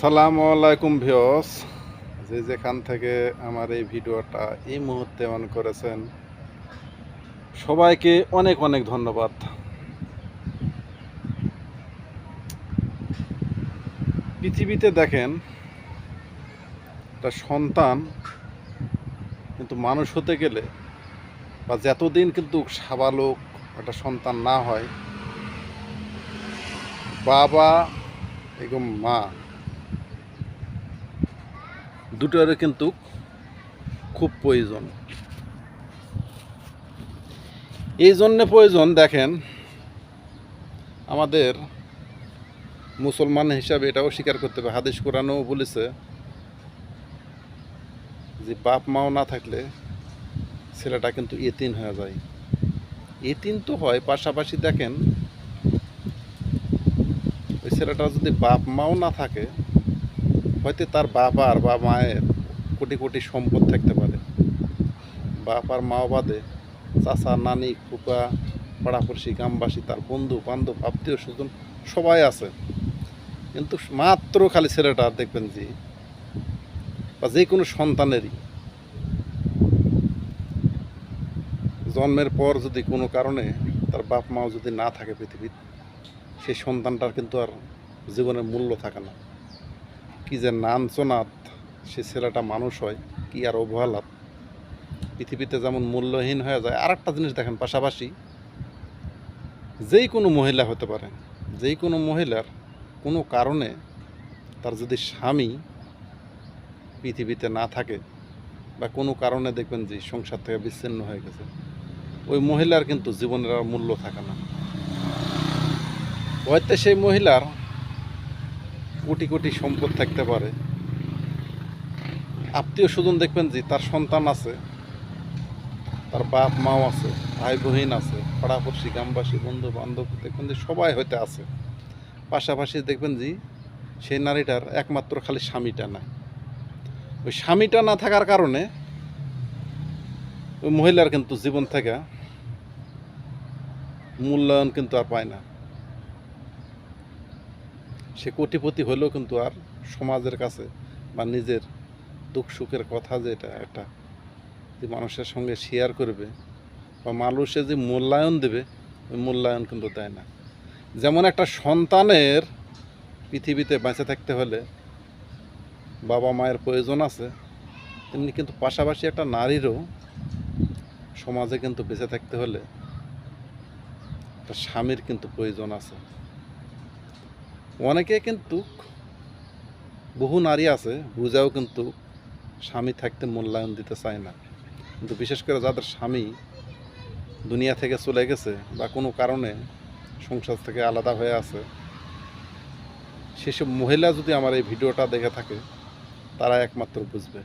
সালাম আলাইকুম ভিওস যে যেখান থেকে আমার এই ভিডিওটা এই মুহূর্তে অন করেছেন, সবাইকে অনেক অনেক ধন্যবাদ। পৃথিবীতে দেখেন, একটা সন্তান কিন্তু মানুষ হতে গেলে বা যতদিন কিন্তু সাবালক একটা সন্তান না হয়, বাবা এবং মা দুটোর কিন্তু খুব প্রয়োজন। এই জন্য প্রয়োজন, দেখেন, আমাদের মুসলমান হিসাবে এটাও স্বীকার করতে হবে। হাদিস কোরআনও বলেছে যে, বাপ মাও না থাকলে ছেলেটা কিন্তু এতিন হয়ে যায়। এতিন তো হয়, পাশাপাশি দেখেন, ওই ছেলেটা যদি বাপ মাও না থাকে হয়তো তার বাবার বা মায়ের কোটি কোটি সম্পদ থাকতে পারে। বাপ আর মা বাদে চাচা, নানি ফুপা পাড়াপড়শি, গ্রামবাসী, তার বন্ধু, বান্ধব, আত্মীয় স্বজন সবাই আছে। কিন্তু মাত্র খালি ছেলেটা দেখবেন যে, বা যে কোনো সন্তানেরই জন্মের পর যদি কোনো কারণে তার বাপ মাও যদি না থাকে পৃথিবীতে, সেই সন্তানটার কিন্তু আর জীবনের মূল্য থাকে না। কি যে নাঞ্চনাথ সে ছেলেটা মানুষ হয়, কি আর অবহেলাত পৃথিবীতে যেমন মূল্যহীন হয়ে যায় আর একটা জিনিস দেখেন, পাশাপাশি যেই কোনো মহিলা হতে পারে যেই কোনো মহিলার কোনো কারণে তার যদি স্বামী পৃথিবীতে না থাকে বা কোনো কারণে দেখবেন যে সংসার থেকে বিচ্ছিন্ন হয়ে গেছে, ওই মহিলার কিন্তু জীবনের আর মূল্য থাকে না। হয়তো সেই মহিলার কোটি কোটি সম্পদ থাকতে পারে। আত্মীয় স্বজন দেখবেন যে তার সন্তান আছে, তার বাপ মাও আছে ভাই বহিন আছে, পাড়াপড়শি, গ্রামবাসী বন্ধু বান্ধব দেখবেন যে সবাই হয়তো আছে। পাশাপাশি দেখবেন যে সেই নারীটার একমাত্র খালি স্বামীটা নাই। ওই স্বামীটা না থাকার কারণে ওই মহিলার কিন্তু জীবন থেকে মূল্যায়ন কিন্তু আর পায় না। সে কোটিপতি হলেও কিন্তু আর সমাজের কাছে বা নিজের দুঃখ সুখের কথা যেটা একটা যে মানুষের সঙ্গে শেয়ার করবে বা মানুষে যে মূল্যায়ন দেবে, ওই মূল্যায়ন কিন্তু দেয় না। যেমন একটা সন্তানের পৃথিবীতে বেঁচে থাকতে হলে বাবা মায়ের প্রয়োজন আছে, তেমনি কিন্তু পাশাপাশি একটা নারীরও সমাজে কিন্তু বেঁচে থাকতে হলে একটা স্বামীর কিন্তু প্রয়োজন আছে। অনেকে কিন্তু বহু নারী আছে, বুঝাও কিন্তু স্বামী থাকতে মূল্যায়ন দিতে চায় না। কিন্তু বিশেষ করে যাদের স্বামী দুনিয়া থেকে চলে গেছে বা কোনো কারণে সংসার থেকে আলাদা হয়ে আছে, সেসব মহিলা যদি আমার এই ভিডিওটা দেখে থাকে, তারা একমাত্র বুঝবে।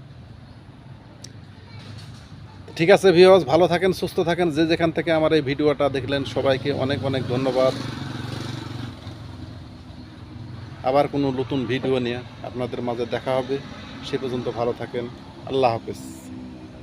ঠিক আছে ভিওস ভালো থাকেন, সুস্থ থাকেন, যে যেখান থেকে আমার এই ভিডিওটা দেখলেন, সবাইকে অনেক অনেক ধন্যবাদ। আবার কোনো নতুন ভিডিও নিয়ে আপনাদের মাঝে দেখা হবে। সে পর্যন্ত ভালো থাকেন। আল্লাহ হাফেজ।